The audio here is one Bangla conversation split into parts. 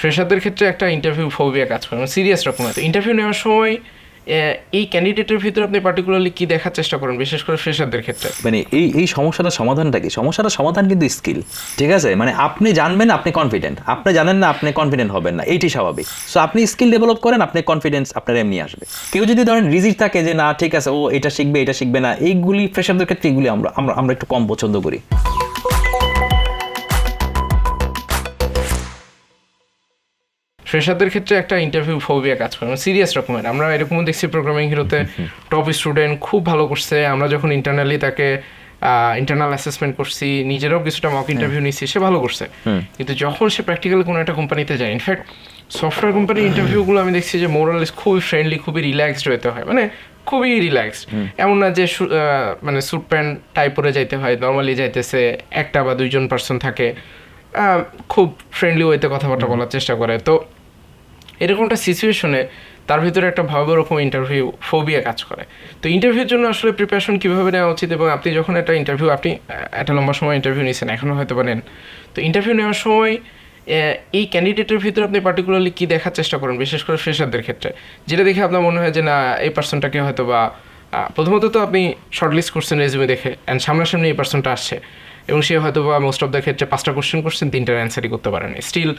ফ্রেশারদের ক্ষেত্রে একটা ইন্টারভিউ ফোবিয়া কাজ করে সিরিয়াস রকমের ইন্টারভিউ নেওয়ার সময় এই ক্যান্ডিডেটের ভিতরে আপনি পার্টিকুলারলি কি দেখার চেষ্টা করেন, বিশেষ করে ফ্রেশারদের ক্ষেত্রে? মানে এই এই সমস্যাটার সমাধানটা কি? সমস্যাটার সমাধান কিন্তু স্কিল ঠিক আছে? মানে আপনি জানবেন, আপনি কনফিডেন্ট আপনি জানেন না, আপনি কনফিডেন্ট হবেন না এইটি স্বাভাবিক। সো আপনি স্কিল ডেভেলপ করেন, আপনি কনফিডেন্স আপনার এমনি আসবে। কেউ যদি ধরেন রিজিট থাকে যে, না, ঠিক আছে, ও এটা শিখবে এটা শিখবে না, এইগুলি ফ্রেশারদের ক্ষেত্রে এগুলি আমরা আমরা একটু কম পছন্দ করি। ফ্রেশারদের ক্ষেত্রে একটা ইন্টারভিউ ফোবিয়া কাজ করে সিরিয়াস রকমের। আমরা এরকমও দেখছি প্রোগ্রামিং হিরোতে টপ স্টুডেন্ট খুব ভালো করছে। আমরা যখন ইন্টারনালি তাকে ইন্টারনাল অ্যাসেসমেন্ট করছি নিজেরাও কিছুটা মক ইন্টারভিউ নিচ্ছি সে ভালো করছে। কিন্তু যখন সে প্র্যাকটিক্যালি কোনো একটা কোম্পানিতে যায় ইনফ্যাক্ট সফটওয়্যার কোম্পানির ইন্টারভিউগুলো আমি দেখছি যে মোরালিস খুবই ফ্রেন্ডলি খুবই রিল্যাক্সড হতে হয়। মানে খুবই রিল্যাক্সড এমন না যে মানে স্যুট প্যান্ট টাই পরে যাইতে হয় নর্মালি যাইতেছে একটা বা দুইজন পার্সন থাকে। খুব ফ্রেন্ডলি ওয়েতে কথাবার্তা বলার চেষ্টা করে। তো এরকম একটা সিচুয়েশনে তার ভিতরে একটা ভয়াবহ রকম ইন্টারভিউ ফোবিয়া কাজ করে। তো ইন্টারভিউর জন্য আসলে প্রিপারেশন কীভাবে নেওয়া উচিত এবং আপনি যখন একটা ইন্টারভিউ আপনি একটা লম্বা সময় ইন্টারভিউ নিয়েছেন এখনও হয়তো পারেন তো ইন্টারভিউ নেওয়ার সময় এই ক্যান্ডিডেটের ভিতরে আপনি পার্টিকুলারলি কী দেখার চেষ্টা করেন, বিশেষ করে ফ্রেশারদের ক্ষেত্রে? যেটা দেখে আপনার মনে হয় যে, না, এই পার্সনটাকে হয়তো বা প্রথমত তো আপনি শর্টলিস্ট করছেন রেজিউমে দেখে অ্যান্ড সামনাসামনি এই পার্সনটা আসছে। এবং সে হয়তো বা মোস্ট অফ দ্য ক্ষেত্রে পাঁচটা কোশ্চেন করছেন তিনটার অ্যান্সারই করতে পারেন। স্টিল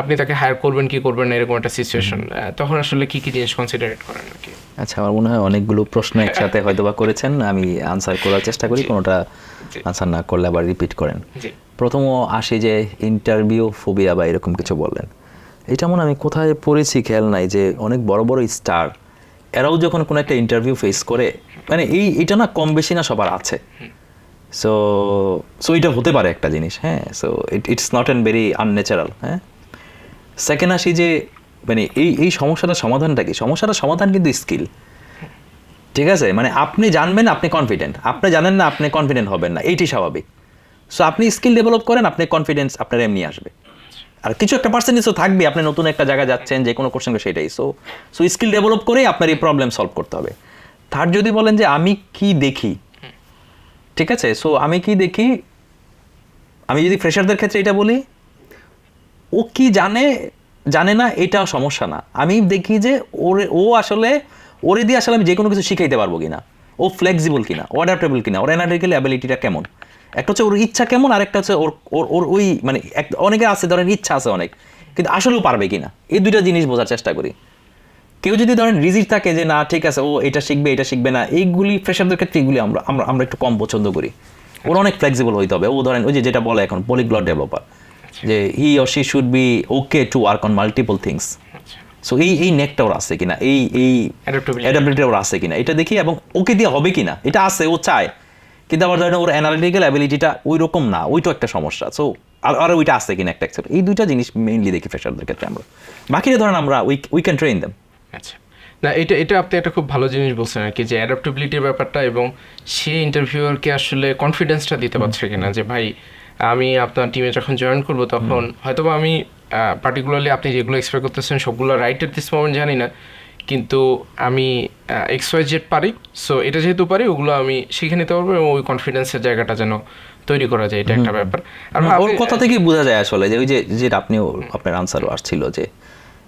আপনি তাকে হায়ার করবেন কি করবেন না এরকম একটা সিচুয়েশন তখন আসলে কি কি জিনিস কনসিডারেট করেন আর কি? আচ্ছা আমার মনে হয় অনেকগুলো প্রশ্ন একসাথে হয়তো বা করেছেন আমি আনসার করার চেষ্টা করি কোনোটা। আনসার না করলে আবার রিপিট করেন। প্রথম আসি যে ইন্টারভিউ ফোবিয়া বা এরকম কিছু বললেন। এটা মনে আমি কোথায় পড়েছি খেয়াল নাই যে অনেক বড় বড় স্টার এরাও যখন কোনো একটা ইন্টারভিউ ফেস করে মানে এই এটা না কম বেশি না সবার আছে। সো সো এটা হতে পারে একটা জিনিস হ্যাঁ? So it it's not and very unnatural হ্যাঁ? সেকেন্ড আসি যে মানে এই এই সমস্যাটার সমাধানটা কি? সমস্যাটার সমাধান কিন্তু স্কিল ঠিক আছে? মানে আপনি জানবেন, আপনি কনফিডেন্ট আপনি জানেন না, আপনি কনফিডেন্ট হবেন না। এইটি স্বাভাবিক। সো আপনি স্কিল ডেভেলপ করেন, আপনি কনফিডেন্স আপনার এমনি আসবে। আর কিছু একটা পার্সেন্টেজ তো থাকবে আপনি নতুন একটা জায়গায় যাচ্ছেন, যে কোনো কোশ্চেন সেটাই। সো সো স্কিল ডেভেলপ করেই আপনার এই প্রবলেম সলভ করতে হবে। থার্ড যদি বলেন যে, আমি কি দেখি? ঠিক আছে? সো আমি কি দেখি? আমি যদি ফ্রেশারদের ক্ষেত্রে এটা বলি, ও কি জানে জানে না, এটা সমস্যা না। আমি দেখি যে ওরে, ও আসলে, ওরে দিয়ে আসলে আমি যে কোনো কিছু শিখাইতে পারব কিনা। ও ফ্লেক্সিবল কিনা, ও অ্যাডাপ্টেবল কিনা, ওর অ্যানালিটিক্যাল অ্যাবিলিটিটা কেমন? একটা হচ্ছে ওর ইচ্ছা কেমন আর একটা হচ্ছে ওর ওর ওর ওই মানে অনেকে আছে, ধরেন ইচ্ছা আছে অনেক, কিন্তু আসলেও পারবে কিনা? এই দুইটা জিনিস বোঝার চেষ্টা করি। কেউ যদি ধরেন রিজিট থাকে যে না ঠিক আছে ও এটা শিখবে এটা শিখবে না এইগুলি ফ্রেশারদের ক্ষেত্রে এগুলি আমরা আমরা আমরা একটু কম পছন্দ করি। ওর অনেক ফ্লেক্সিবল হইতে হবে। ও ধরেন ওই যে যেটা বলে এখন পলিগ্লট ডেভেলপার যে he or she should be okay to work on multiple things আচ্ছা। সো এই এই নেকটা ওর আছে কিনা এই এই. অ্যাডাপ্টিভিটি ওর আছে কিনা এটা দেখি এবং ওকে দিয়ে হবে কিনা এটা আছে ও চায়। কিন্তু আবার ধরেন ওর অ্যানালিটিক্যাল অ্যাবিলিটিটা ওই রকম না ওইটা একটা সমস্যা। সো আর আর ওইটা আছে কিনা একটা accept- এই দুইটা জিনিস মেইনলি দেখি ফ্রেশারদের ক্ষেত্রে আমরা। বাকিটা ধরেন আমরা we we can train them আচ্ছা না এটা এটা আপনি একটা খুব ভালো জিনিস বলছেন আর কি যে অ্যাডাপ্টেবিলিটির ব্যাপারটা এবং সে ইন্টারভিউয়ারকে আসলে কনফিডেন্সটা দিতে পারছে কিনা যে ভাই আমি আপনার টিমে যখন জয়েন করব তখন হয়তোবা আমি পার্টিকুলারলি আপনি যেগুলো এক্সপেক্ট করতেছেন সবগুলো রাইট এট দিস মোমেন্ট জানি না কিন্তু আমি এক্স ওয়াই জেড পারি সো এটা যেহেতু পারি ওগুলো আমি শিখে নিতে পারব এবং ওই কনফিডেন্সের জায়গাটা যেন তৈরি করা যায় এটা একটা ব্যাপার। আর ওর কথা থেকেই বোঝা যায় আসলে যে ওই যে যেটা আপনি আপনার আনসারও আসছিল যে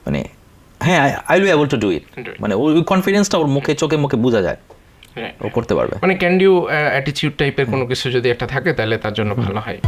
মানে হ্যাঁ I will able to do it মানে ওই কনফিডেন্সটা ওর মুখে চোখে মুখে বোঝা যায়. ও করতে পারবে। মানে ক্যান্ডিউ অ্যাটিটিউড টাইপের কোনো কিছু যদি একটা থাকে তাহলে তার জন্য ভালো হয়।